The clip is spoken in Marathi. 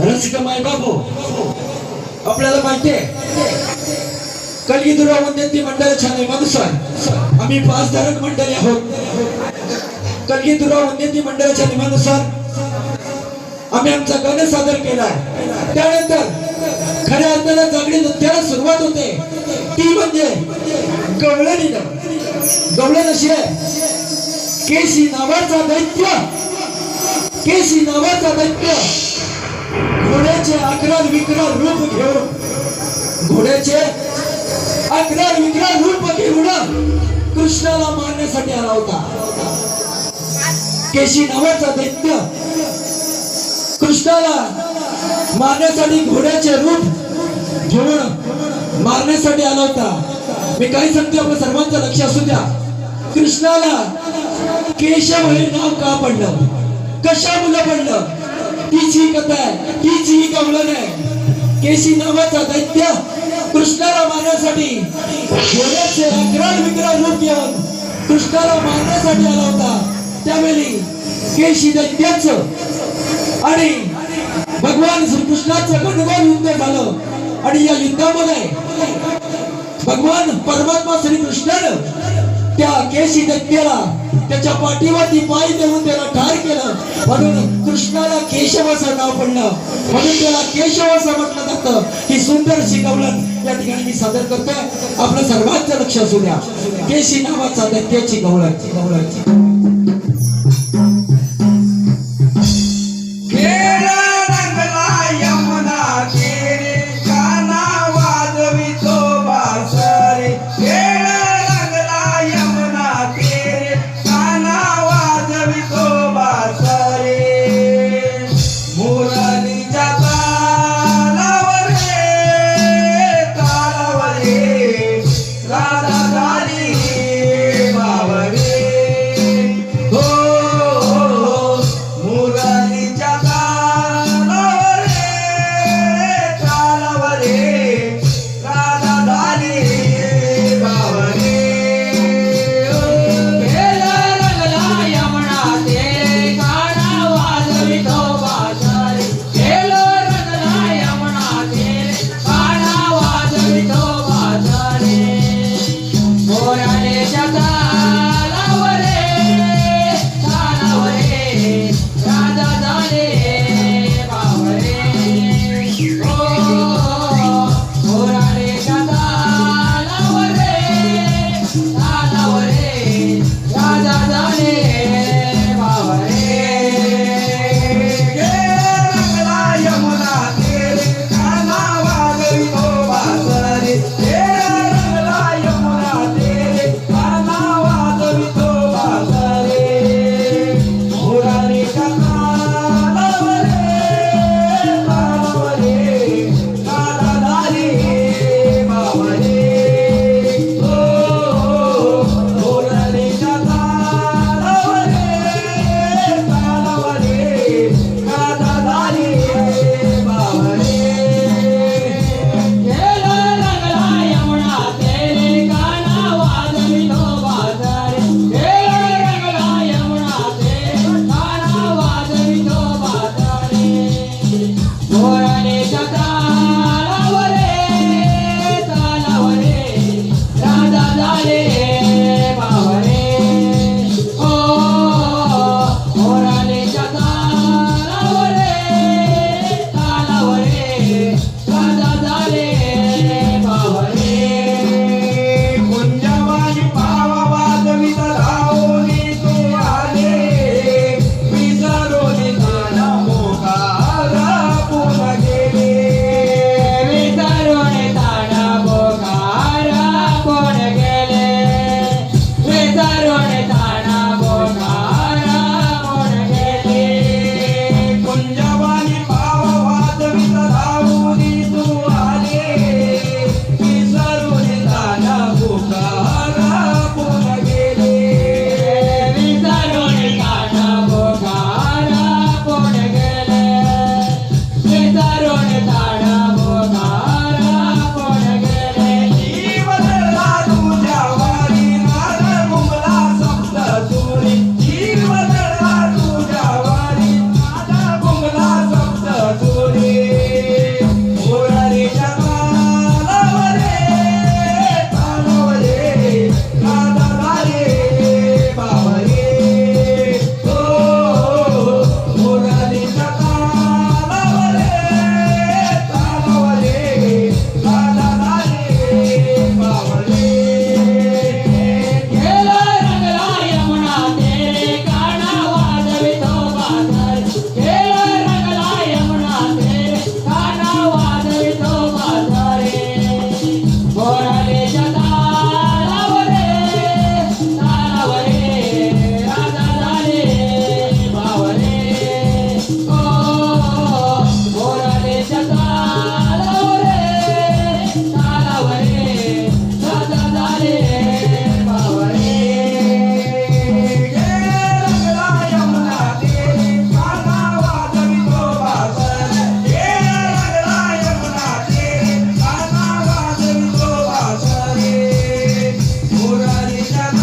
रसिकमाई बाबू. आपल्याला माहितीये कलगीधुरा वंदंती मंडळ छाने मानुसार आम्ही पाच धारक मंडळी आहोत. कलगीदुरा वंद्यंती मंडळाच्या नियमानुसार आम्ही आमचा गण सादर केला त्यानंतर खऱ्या अर्थाला जागडी नृत्याला सुरुवात होते. ती म्हणजे गवळणीनं. गवळण अशी आहे. केसी नावाचा दैत्य. केसी नावाचा दैत्य. घोड्याचे अकरार विकरार रूप घेऊन. घोड्याचे अकरार विकरार रूप घेऊन कृष्णाला मारण्यासाठी आला होता. केशी नावाचा दैत्य कृष्णाला मारण्यासाठी घोड्याचे रूप घेऊन मारण्यासाठी आला होता. मी काही सांगते आपल्या सर्वांचं लक्ष असू द्या. कृष्णाला केशव हे नाव का पडलं? कशा मुलं पडलं? तिची कथा आहे. तिची गवळण आहे. केशी नावाचा दैत्य कृष्णाला मारण्यासाठी घोड्याचे अकराळ विकराळ रूप घेऊन कृष्णाला मारण्यासाठी आला होता. त्यावेळी केशी दैत्याच आणि भगवान श्रीकृष्णाचं गणगोन युद्ध झालं. आणि या युद्धामध्ये भगवान परमात्मा श्रीकृष्णानं त्या केशी दत्त्याला त्याच्या पाठीवरती पाय देऊन त्याला ठार केलं. म्हणून कृष्णाला केशव असं नाव पडलं. म्हणून त्याला केशव असं म्हटलं जातं. ही सुंदर शिकवलं. या ठिकाणी मी सादर करतोय. आपलं सर्वांचं लक्ष असू द्या. केशी नावाचा दत्त्याची गवळाची गवळाची Sabe